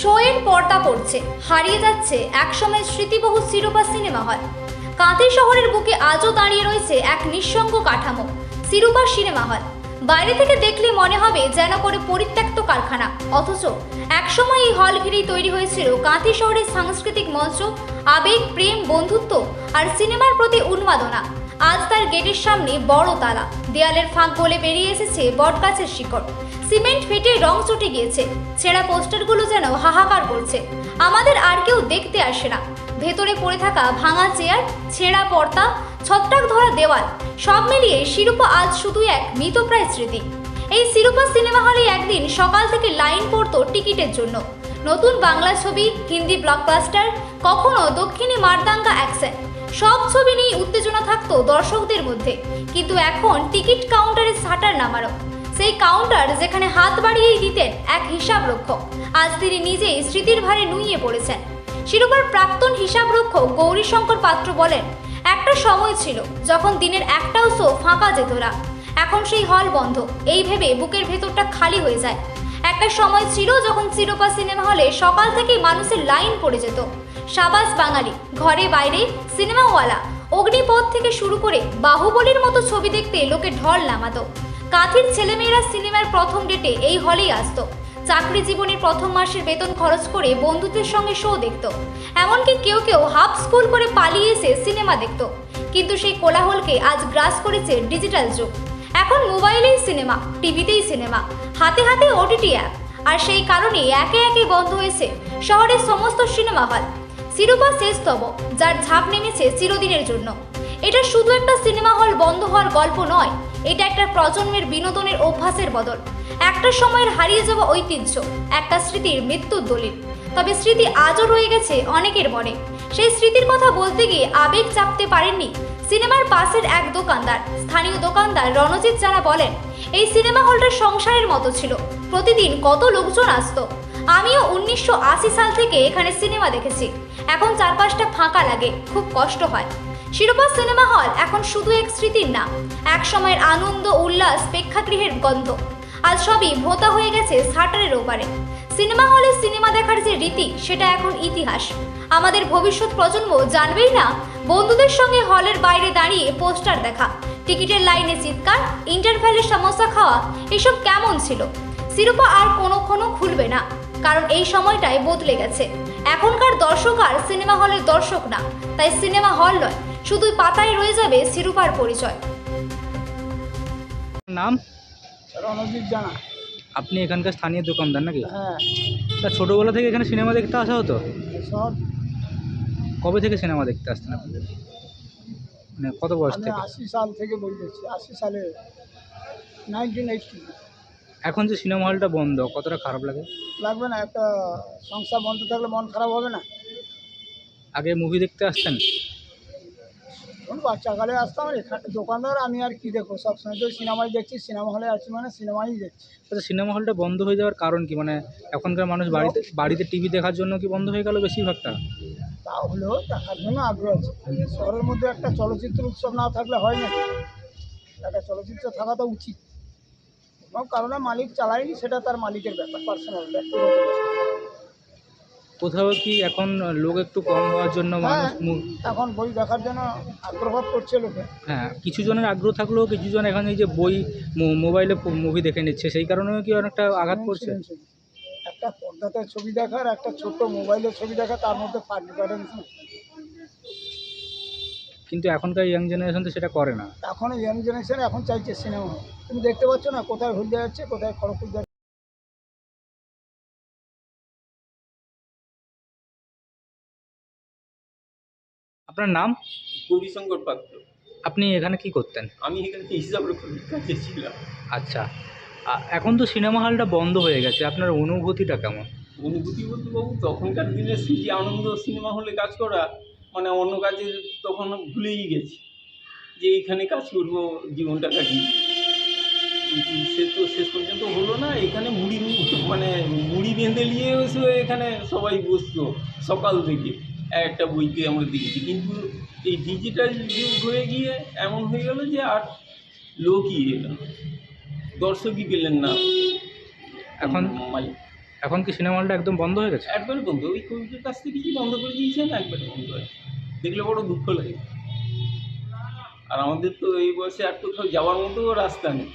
শোয়ের পর্দা পড়ছে, হারিয়ে যাচ্ছে একসময় স্মৃতিবহু শিরোপা সিনেমা হল। কাঁথি শহরের বুকে আজও দাঁড়িয়ে রয়েছে এক নিঃসঙ্গ কাঠামো, শিরোপা সিনেমা হল। বাইরে থেকে দেখলে মনে হবে যেন করে পরিত্যক্ত কারখানা, অথচ একসময় এই হল ঘিরেই তৈরি হয়েছিল কাঁথি শহরের সাংস্কৃতিক মঞ্চ, আবেগ, প্রেম, বন্ধুত্ব আর সিনেমার প্রতি উন্মাদনা। আজ তার গেটের সামনে বড় তালা। দেয়ালের ফাঁক গলে বেরিয়ে এসেছে বটগাছের শিকড়। সিমেন্ট ফেটে রং চটে গিয়েছে। ছেঁড়া পোস্টারগুলো যেন হাহাকার করছে। আমাদের আর কেউ দেখতে আসে না। ভেতরে পড়ে থাকা ভাঙা চেয়ার, ছেঁড়া পর্দা, ছত্রাক ধরা দেওয়াল, সব মিলিয়ে শিরোপা আজ শুধু এক মৃতপ্রায় স্মৃতি। এই শিরোপা সিনেমা হলে একদিন সকাল থেকে লাইন পড়তো টিকিটের জন্য। নতুন বাংলা ছবি, হিন্দি ব্লকবাস্টার কখনো দক্ষিণী মারদাঙ্গা অ্যাকশন সব ছবি নিয়ে উত্তেজনা থাকতো দর্শকদের মধ্যে। কিন্তু এখন টিকিট কাউন্টারে শাটার নামানো। সেই কাউন্টার যেখানে হাত বাড়িয়েই দিতেন এক হিসাব রক্ষক আজ তিনি নিজেই স্মৃতির ভারে নুইয়ে পড়েছেন। শিরোপার প্রাক্তন হিসাব রক্ষক গৌরীশঙ্কর পাত্র বলেন, একটা সময় ছিল যখন দিনের একটাও শো ফাঁকা যেত না। এখন সেই হল বন্ধ। এই ভেবে বুকের ভেতরটা খালি হয়ে যায়। একটা সময় ছিল যখন শিরোপা সিনেমা হলে সকাল থেকেই মানুষের লাইন পড়ে যেত। সাবাস বাঙালি, ঘরে বাইরে সিনেমাওয়ালা। অগ্নিপথ থেকে শুরু করে বাহুবলীর মতো ছবি দেখতে লোকে ঢল নামাতো। কাঁথির ছেলেমেয়েরা সিনেমার প্রথম ডেটে এই হলেই আসতো। চাকরি জীবনের প্রথম মাসের বেতন খরচ করে বন্ধুদের সঙ্গে শো দেখত। এমনকি কেউ কেউ হাফ স্কুল করে পালিয়ে এসে সিনেমা দেখত। কিন্তু সেই কোলাহলকে আজ গ্রাস করেছে ডিজিটাল যুগ। এখন মোবাইলেই সিনেমা, টিভিতেই সিনেমা, হাতে হাতে ওটিটি অ্যাপ আর সেই কারণেই একে একে বন্ধ হয়েছে শহরের সমস্ত সিনেমা হল। শিরোপা শেষতম যার ঝাঁপ নেমেছে চিরদিনের জন্য। এটা শুধু একটা সিনেমা হল বন্ধ হওয়ার গল্প নয়, এটা একটা প্রজন্মের বিনোদনের অভ্যাসের বদল। একটা সময়ের হারিয়ে যাওয়া ঐতিহ্য, একটা স্মৃতির মৃত্যুর দলিল। তবে স্মৃতি আজও রয়ে গেছে অনেকের মনে। সেই স্মৃতির কথা বলতে গিয়ে আবেগ চাপতে পারেননি সিনেমার পাশের এক দোকানদার, স্থানীয় দোকানদার রণজিৎ জানা বলেন, এই সিনেমা হলটা সংসারের মতো ছিল। প্রতিদিন কত লোকজন আসতো আমিও উনিশশো আশি সাল থেকে এখানে সিনেমা দেখেছি। এখন চারপাশটা ফাঁকা লাগে, খুব কষ্ট হয়। শিরোপা সিনেমা হল এখন শুধু এক স্মৃতির না এক সময়ের আনন্দ, উল্লাস, প্রেক্ষাগৃহের গন্ধ। আজ সবই ভোতা হয়ে গেছে শাটারের ওপারে। সিনেমা হলে সিনেমা দেখার যে রীতি, সেটা এখন ইতিহাস। আমাদের ভবিষ্যৎ প্রজন্ম জানবেই না, বন্ধুদের সঙ্গে হলের বাইরে দাঁড়িয়ে পোস্টার দেখা, টিকিটের লাইনে চিৎকার ইন্টারভ্যালের সমস্যা খাওয়া, এসব কেমন ছিল? শিরোপা আর কোনোক্ষণও খুলবে না। কারণ এই সময়টাই বদলে গেছে। এখনকার দর্শক আর সিনেমা হলের দর্শক না তাই সিনেমা হল নয় শুধুই পাতায় রয়ে যাবে শিরোপার পরিচয়। নাম? রণজিৎ জানা। আপনি এখানকার স্থানীয় দোকানদার নাকি? হ্যাঁ। তা ছোটোবেলা থেকে এখানে সিনেমা দেখতে আসা হতো? সব। কবে থেকে সিনেমা দেখতে আসতেন আপনি? মানে কত বয়স থেকে? আশি সাল থেকে করছি আশি সালে নাইনটিন এইটটি এখন যে সিনেমা হলটা বন্ধ কতটা খারাপ লাগে? লাগবে না একটা সংসার বন্ধ থাকলে মন খারাপ হবে না। আগে মুভি দেখতে আসতেন? বাচ্চাকালে আসতাম এখানে দোকানদার আমি আর কি দেখব? সবসময় তো সিনেমাই দেখছি সিনেমা হলে আছি মানে সিনেমাই দেখছি। আচ্ছা সিনেমা হলটা বন্ধ হয়ে যাওয়ার কারণ কি? মানে এখনকার মানুষ বাড়িতে বাড়িতে টিভি দেখার জন্য কি বন্ধ হয়ে গেল বেশিরভাগটা? তা হলেও দেখার জন্য আগ্রহ আছে। শহরের মধ্যে একটা চলচ্চিত্র উৎসব না থাকলে হয় না। একটা চলচ্চিত্র থাকা তো উচিত। কোনো কারণে মালিক চালায়নি সেটা তার মালিকের ব্যাপার পার্সোনাল ব্যক্তিগত ব্যাপার। কোথাও কি এখন লোক একটু কম হওয়ার জন্য মানুষ হ্যাঁ। মু- এখন বই দেখার জন্য আগ্রহ করছে লোকে হ্যাঁ কিছু জনের আগ্রহ থাকলেও কিছু জন এখন এই যে বই মো- মোবাইলে মুভি দেখে নিচ্ছে সেই কারণেও কি অনেকটা আঘাত পড়ছে শুনুন, শুনুন। একটা পর্দাতে ছবি দেখার একটা ছোট্ট মোবাইলে ছবি দেখা তার মধ্যে ফার্স্ট ডিফারেন্স কিন্তু এখনকার ইয়াং জেনারেশন তো সেটা করে না এখন ইয়াং জেনারেশন এখন চাইছে সিনেমা তুমি দেখতে পাচ্ছ না কোথায় হলদে যাচ্ছে কোথায় খড়গপুর যাচ্ছে আপনার নাম? গৌরীশঙ্কর পাত্র। আপনি এখানে কি করতেন? আমি এখানে হিসাব রক্ষকের কাছে ছিলাম? আচ্ছা। আ- এখন তো সিনেমা হলটা বন্ধ হয়ে গেছে আপনার অনুভূতিটা কেমন? অনুভূতি বলতে বাবু তখনকার দিনে স্মৃতি আনন্দ সিনেমা হলে কাজ করা মানে অন্য কাজে তখন ভুলেই গেছি। যে এইখানে কাজ করব জীবনটা কাটিয়ে। সে তো শেষ পর্যন্ত হলো না এখানে মুড়ি মানে মুড়ি বেঁধে নিয়ে এসে এখানে সবাই বসতো সকাল থেকে। একটা বইতে আমরা দেখেছি। কিন্তু এই ডিজিটাল যুগ হয়ে গিয়ে এমন হয়ে গেল যে আর লোকই এলো দর্শকই পেলেন না। এখন এখন কি সিনেমা হলটা একদম বন্ধ হয়ে গেছে? একবারে বন্ধ। ওই কোভিডের কাছ থেকে কি বন্ধ করে দিয়েছেন? একবারে বন্ধ হয়েছে দেখলে বড় দুঃখ লাগে। আর আমাদের তো এই বয়সে আর কোথাও যাওয়ার মতো রাস্তা নেই।